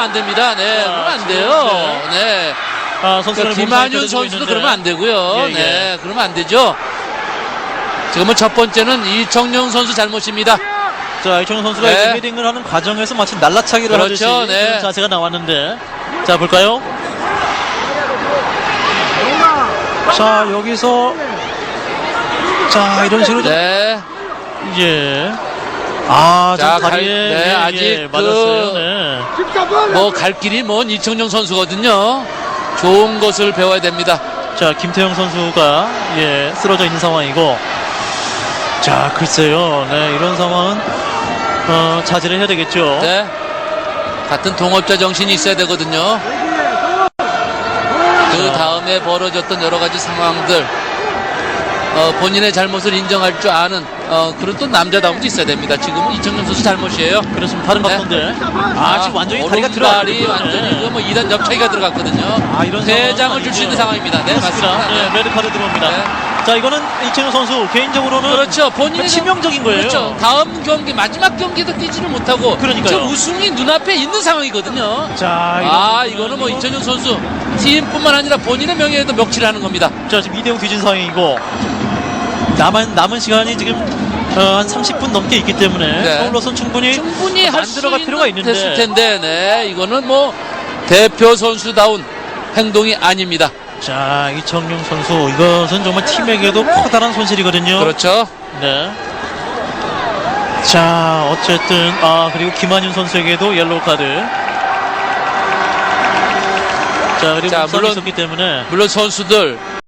안 됩니다. 네, 아, 그러면 안 돼요. 네. 아, 선수를 그러니까 김한윤 선수도 그러면 안 되고요. 예, 예. 네, 그러면 안 되죠. 지금은 첫 번째는 이청용 선수 잘못입니다. 자, 이청용 선수가 네. 이제 헤딩을 하는 과정에서 마치 날라차기를 그렇죠, 하듯이 네. 자세가 나왔는데. 자, 볼까요? 자, 여기서 자, 이런 식으로 좀 네. 예. 아, 좀 자, 갈- 다리에 네, 예, 아직 예, 그- 맞았어요. 네. 뭐 갈 길이 먼 이청용 선수거든요. 좋은 것을 배워야 됩니다. 자, 김태형 선수가 예, 쓰러져 있는 상황이고. 자, 글쎄요. 네, 이런 상황은 어, 자제를 해야 되겠죠. 네. 같은 동업자 정신이 있어야 되거든요. 그 다음에 벌어졌던 여러 가지 상황들, 어, 본인의 잘못을 인정할 줄 아는 어, 그런 또 남자다움도 있어야 됩니다. 지금은 이청용 선수 잘못이에요. 그렇습니다. 다른 네. 각도인데. 아, 지금 완전히 다리가 오른발이 들어갔거든요. 완전히 네. 그뭐 2단 옆차기가 들어갔거든요. 아, 이런 세 상황은 장을 줄 수 있는. 상황입니다. 네, 그렇습니다. 맞습니다. 네, 레드카드 들어옵니다. 네. 자, 이거는 이채영 선수 개인적으로는 그렇죠. 본인의 치명적인 거예요. 그렇죠. 다음 경기 마지막 경기도 뛰지를 못하고 그러니까요. 지금 우승이 눈앞에 있는 상황이거든요. 자, 아, 이거는 뭐 이천용 선수 팀뿐만 아니라 본인의 명예에도 멱칠을 하는 겁니다. 자, 지금 2대0 뒤진 상황이고 남은 남은 시간이 지금 어, 한 30분 넘게 있기 때문에 네. 서울로선 충분히 충분히 만들어갈 있는 필요가 있는데 됐을 텐데, 네, 이거는 뭐 대표 선수다운 행동이 아닙니다. 자, 이청용 선수 이것은 정말 팀에게도 커다란 손실이거든요. 그렇죠. 네. 자, 어쨌든 아 그리고 김한윤 선수에게도 옐로우 카드. 자, 그리고 자, 물론- 있었기 때문에 물론 선수들